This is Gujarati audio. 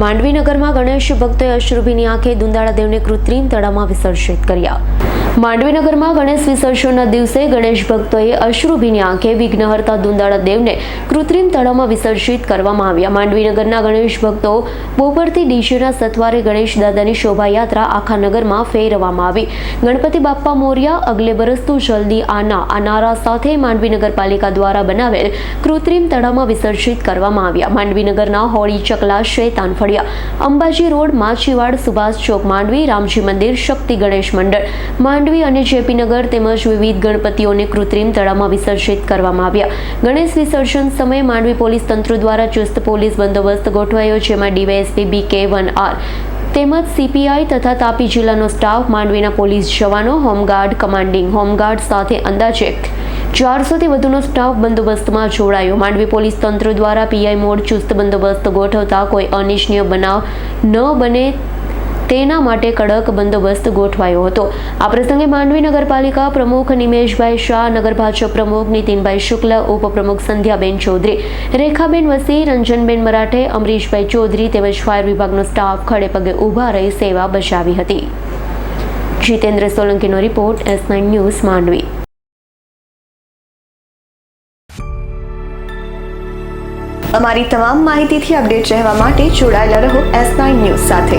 માંડવીનગરમાં ગણેશ ભક્તોએ અશ્રુભીની આંખે દુંદાળાદેવને કૃત્રિમ તળાવમાં વિસર્જિત કર્યા. માંડવીનગરમાં ગણેશ વિસર્જનના દિવસે ગણેશ ભક્તોએ અશ્રુભીની આંખે વિઘ્નહર્તા દુંદાળા દેવને કૃત્રિમ તળાવમાં વિસર્જિત કરવામાં આવ્યા. માંડવીનગરના ગણેશ ભક્તો બપોરથી ડીજેના સથવારે ગણેશ દાદાની શોભાયાત્રા આખા નગરમાં ફેરવવામાં આવી. ગણપતિ બાપ્પા મોર્યા, અગલે બરસતું જલ્દી આના આ નારા સાથે માંડવી નગરપાલિકા દ્વારા બનાવેલ કૃત્રિમ તળાવમાં વિસર્જિત કરવામાં આવ્યા. માંડવીનગરના હોળી ચકલા શેતાન ફળિયા, અંબાજી રોડ, માછીવાડ, સુભાષ ચોક, માંડવી, રામજી મંદિર, શક્તિ ગણેશ મંડળ માંડવી અને જેપી નગર તેમજ વિવિધ ગણપતિઓને કૃત્રિમ તળાવમાં વિસર્જિત કરવામાં આવ્યા. ગણેશ વિસર્જન સમયે માંડવી પોલીસ તંત્ર દ્વારા ચુસ્ત પોલીસ બંદોબસ્ત ગોઠવાયો, જેમાં ડીવાયએસપી બી કે વન આર તેમજ સીપીઆઈ તથા તાપી જિલ્લાનો સ્ટાફ, માંડવીના પોલીસ જવાનો, હોમગાર્ડ, કમાન્ડિંગ હોમગાર્ડ સાથે અંદાજે ચારસોથી વધુનો સ્ટાફ બંદોબસ્તમાં જોડાયો. માંડવી પોલીસ તંત્ર દ્વારા પીઆઈ મોડ ચુસ્ત બંદોબસ્ત ગોઠવતા કોઈ અનિચ્છનીય બનાવ ન બને તેના માટે કડક બંદોબસ્ત ગોઠવાયો હતો. આ પ્રસંગે માંડવી નગરપાલિકા પ્રમુખ નિમેશભાઈ શાહ, નગર ભાજપ પ્રમુખ નીતિનભાઈ શુક્લ, ઉપપ્રમુખ સંધ્યાબેન ચૌધરી, રેખાબેન વસી રંજનબેન મરાઠે, અમરીશભાઈ ચૌધરી તેમજ ફાયર વિભાગનો સ્ટાફ ખડે પગે ઊભા રહી સેવા બજાવી હતી. Jitendra સોલંકીનો report S nine news Mandvi અમારી તમામ માહિતીથી અપડેટ રહેવા માટે જોડાયેલા રહો એસ નાઇન ન્યૂઝ સાથે.